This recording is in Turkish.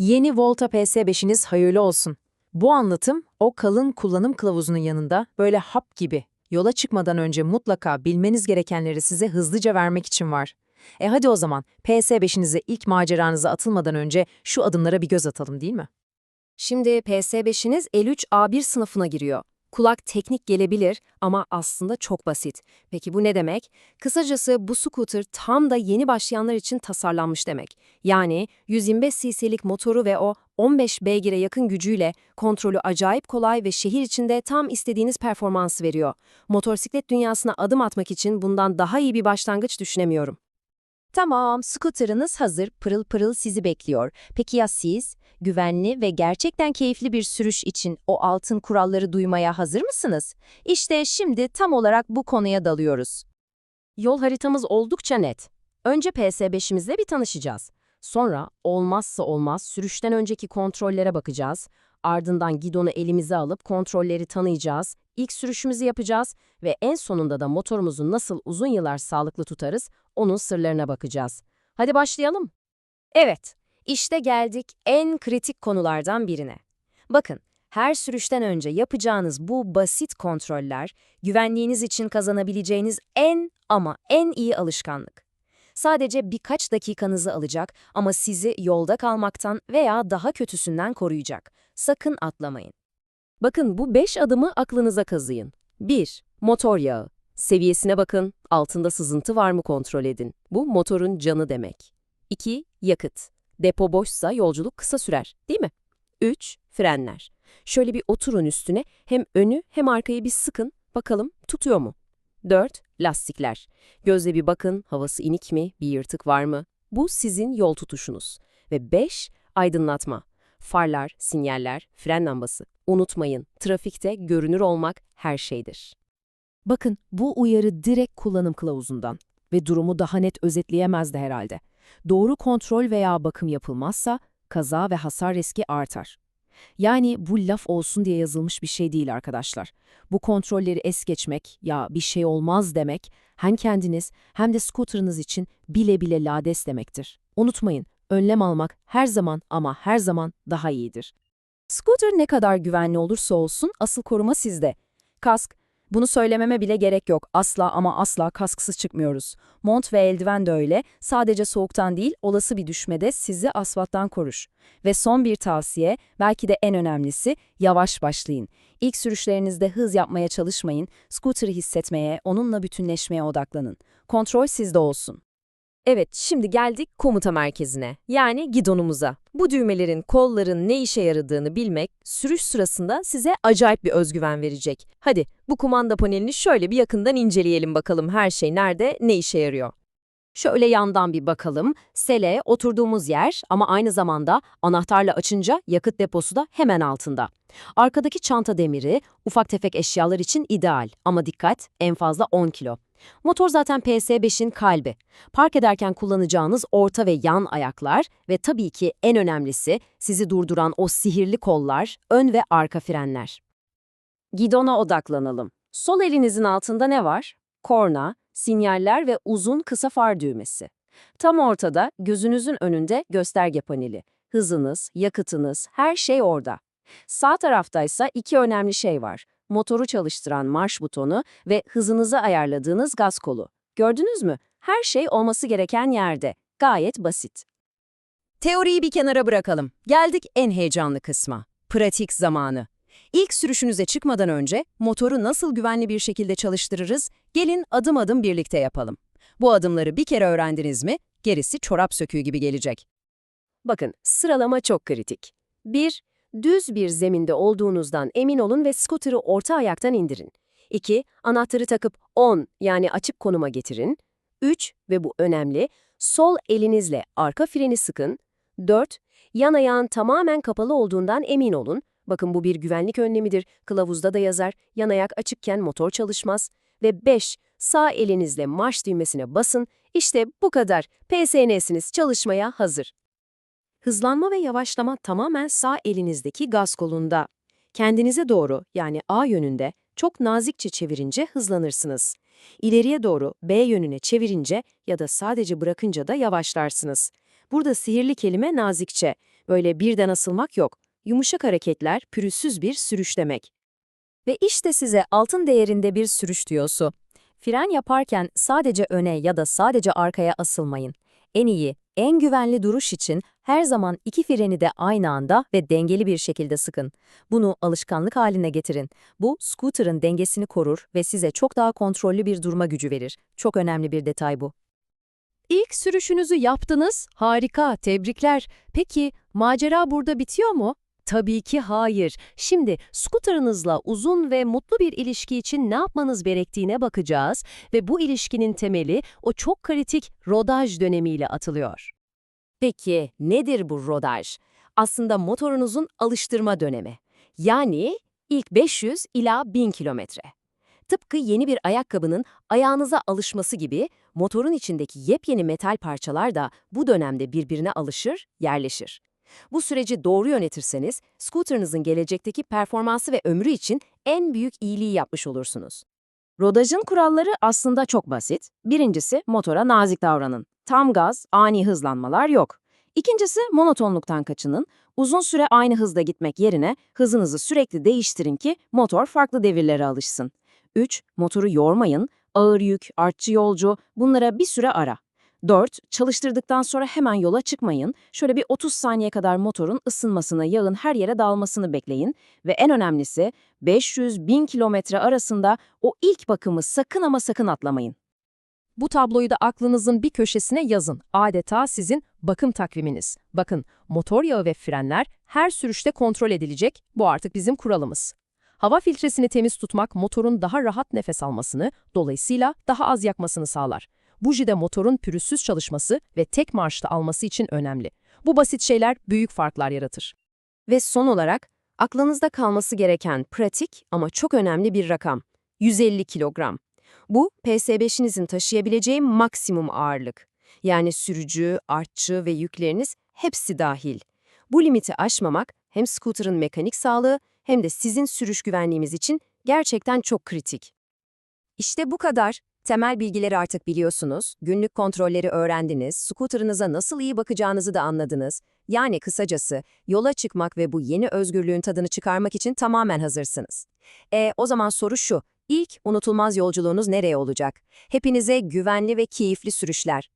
Yeni Volta PS5'iniz hayırlı olsun. Bu anlatım o kalın kullanım kılavuzunun yanında böyle hap gibi yola çıkmadan önce mutlaka bilmeniz gerekenleri size hızlıca vermek için var. E hadi o zaman PS5'inize ilk maceranıza atılmadan önce şu adımlara bir göz atalım değil mi? Şimdi PS5'iniz L3A1 sınıfına giriyor. Kulak teknik gelebilir ama aslında çok basit. Peki bu ne demek? Kısacası bu scooter tam da yeni başlayanlar için tasarlanmış demek. Yani 125 cc'lik motoru ve o 15 beygire yakın gücüyle kontrolü acayip kolay ve şehir içinde tam istediğiniz performansı veriyor. Motosiklet dünyasına adım atmak için bundan daha iyi bir başlangıç düşünemiyorum. Tamam, scooter'ınız hazır, pırıl pırıl sizi bekliyor. Peki ya siz? Güvenli ve gerçekten keyifli bir sürüş için o altın kuralları duymaya hazır mısınız? İşte şimdi tam olarak bu konuya dalıyoruz. Yol haritamız oldukça net. Önce PS5'imizle bir tanışacağız. Sonra olmazsa olmaz sürüşten önceki kontrollere bakacağız. Ardından gidonu elimize alıp kontrolleri tanıyacağız. İlk sürüşümüzü yapacağız ve en sonunda da motorumuzu nasıl uzun yıllar sağlıklı tutarız onun sırlarına bakacağız. Hadi başlayalım. Evet, işte geldik en kritik konulardan birine. Bakın, her sürüşten önce yapacağınız bu basit kontroller, güvenliğiniz için kazanabileceğiniz en ama en iyi alışkanlık. Sadece birkaç dakikanızı alacak ama sizi yolda kalmaktan veya daha kötüsünden koruyacak. Sakın atlamayın. Bakın bu 5 adımı aklınıza kazıyın. 1. Motor yağı. Seviyesine bakın, altında sızıntı var mı kontrol edin. Bu motorun canı demek. 2. Yakıt. Depo boşsa yolculuk kısa sürer, değil mi? 3. Frenler. Şöyle bir oturun üstüne, hem önü hem arkayı bir sıkın, bakalım tutuyor mu? 4. Lastikler. Gözle bir bakın, havası inik mi, bir yırtık var mı? Bu sizin yol tutuşunuz. Ve 5. Aydınlatma. Farlar, sinyaller, fren lambası. Unutmayın, trafikte görünür olmak her şeydir. Bakın bu uyarı direkt kullanım kılavuzundan ve durumu daha net özetleyemez de herhalde. Doğru kontrol veya bakım yapılmazsa kaza ve hasar riski artar. Yani bu laf olsun diye yazılmış bir şey değil arkadaşlar. Bu kontrolleri es geçmek ya bir şey olmaz demek hem kendiniz hem de scooter'ınız için bile bile lades demektir. Unutmayın, önlem almak her zaman ama her zaman daha iyidir. Scooter ne kadar güvenli olursa olsun asıl koruma sizde. Kask, bunu söylememe bile gerek yok. Asla ama asla kasksız çıkmıyoruz. Mont ve eldiven de öyle. Sadece soğuktan değil, olası bir düşmede sizi asfalttan korur. Ve son bir tavsiye, belki de en önemlisi, yavaş başlayın. İlk sürüşlerinizde hız yapmaya çalışmayın. Scooter'ı hissetmeye, onunla bütünleşmeye odaklanın. Kontrol sizde olsun. Evet, şimdi geldik komuta merkezine, yani gidonumuza. Bu düğmelerin, kolların ne işe yaradığını bilmek, sürüş sırasında size acayip bir özgüven verecek. Hadi, bu kumanda panelini şöyle bir yakından inceleyelim bakalım her şey nerede, ne işe yarıyor. Şöyle yandan bir bakalım. Sele, oturduğumuz yer ama aynı zamanda anahtarla açınca yakıt deposu da hemen altında. Arkadaki çanta demiri, ufak tefek eşyalar için ideal ama dikkat, en fazla 10 kilo. Motor zaten PS5'in kalbi. Park ederken kullanacağınız orta ve yan ayaklar ve tabii ki en önemlisi sizi durduran o sihirli kollar, ön ve arka frenler. Gidona odaklanalım. Sol elinizin altında ne var? Korna, sinyaller ve uzun kısa far düğmesi. Tam ortada gözünüzün önünde gösterge paneli. Hızınız, yakıtınız, her şey orada. Sağ taraftaysa iki önemli şey var. Motoru çalıştıran marş butonu ve hızınızı ayarladığınız gaz kolu. Gördünüz mü? Her şey olması gereken yerde. Gayet basit. Teoriyi bir kenara bırakalım. Geldik en heyecanlı kısma. Pratik zamanı. İlk sürüşünüze çıkmadan önce motoru nasıl güvenli bir şekilde çalıştırırız? Gelin adım adım birlikte yapalım. Bu adımları bir kere öğrendiniz mi, gerisi çorap söküğü gibi gelecek. Bakın, sıralama çok kritik. 1. Düz bir zeminde olduğunuzdan emin olun ve scooter'ı orta ayaktan indirin. 2. Anahtarı takıp on yani açık konuma getirin. 3. Ve bu önemli, sol elinizle arka freni sıkın. 4. Yan ayağın tamamen kapalı olduğundan emin olun. Bakın bu bir güvenlik önlemidir. Kılavuzda da yazar. Yan ayak açıkken motor çalışmaz. Ve 5. Sağ elinizle marş düğmesine basın. İşte bu kadar. PSN'siniz çalışmaya hazır. Hızlanma ve yavaşlama tamamen sağ elinizdeki gaz kolunda. Kendinize doğru yani A yönünde çok nazikçe çevirince hızlanırsınız. İleriye doğru B yönüne çevirince ya da sadece bırakınca da yavaşlarsınız. Burada sihirli kelime nazikçe. Böyle birden asılmak yok. Yumuşak hareketler, pürüzsüz bir sürüş demek. Ve işte size altın değerinde bir sürüş diyosu. Fren yaparken sadece öne ya da sadece arkaya asılmayın. En iyi, en güvenli duruş için her zaman iki freni de aynı anda ve dengeli bir şekilde sıkın. Bunu alışkanlık haline getirin. Bu, scooter'ın dengesini korur ve size çok daha kontrollü bir durma gücü verir. Çok önemli bir detay bu. İlk sürüşünüzü yaptınız. Harika, tebrikler. Peki, macera burada bitiyor mu? Tabii ki hayır. Şimdi scooter'ınızla uzun ve mutlu bir ilişki için ne yapmanız gerektiğine bakacağız ve bu ilişkinin temeli o çok kritik rodaj dönemiyle atılıyor. Peki nedir bu rodaj? Aslında motorunuzun alıştırma dönemi. Yani ilk 500 ila 1000 kilometre. Tıpkı yeni bir ayakkabının ayağınıza alışması gibi motorun içindeki yepyeni metal parçalar da bu dönemde birbirine alışır, yerleşir. Bu süreci doğru yönetirseniz, scooter'ınızın gelecekteki performansı ve ömrü için en büyük iyiliği yapmış olursunuz. Rodajın kuralları aslında çok basit. Birincisi motora nazik davranın. Tam gaz, ani hızlanmalar yok. İkincisi monotonluktan kaçının. Uzun süre aynı hızda gitmek yerine hızınızı sürekli değiştirin ki motor farklı devirlere alışsın. 3. Motoru yormayın. Ağır yük, artçı yolcu bunlara bir süre ara. 4. Çalıştırdıktan sonra hemen yola çıkmayın. Şöyle bir 30 saniye kadar motorun ısınmasını, yağın her yere dalmasını bekleyin. Ve en önemlisi 500-1000 kilometre arasında o ilk bakımı sakın ama sakın atlamayın. Bu tabloyu da aklınızın bir köşesine yazın. Adeta sizin bakım takviminiz. Bakın, motor yağı ve frenler her sürüşte kontrol edilecek. Bu artık bizim kuralımız. Hava filtresini temiz tutmak motorun daha rahat nefes almasını, dolayısıyla daha az yakmasını sağlar. Buji de motorun pürüzsüz çalışması ve tek marşta alması için önemli. Bu basit şeyler büyük farklar yaratır. Ve son olarak aklınızda kalması gereken pratik ama çok önemli bir rakam. 150 kilogram. Bu PS5'inizin taşıyabileceği maksimum ağırlık. Yani sürücü, artçı ve yükleriniz hepsi dahil. Bu limiti aşmamak hem scooter'ın mekanik sağlığı hem de sizin sürüş güvenliğimiz için gerçekten çok kritik. İşte bu kadar. Temel bilgileri artık biliyorsunuz, günlük kontrolleri öğrendiniz, scooter'ınıza nasıl iyi bakacağınızı da anladınız. Yani kısacası yola çıkmak ve bu yeni özgürlüğün tadını çıkarmak için tamamen hazırsınız. E o zaman soru şu, ilk unutulmaz yolculuğunuz nereye olacak? Hepinize güvenli ve keyifli sürüşler.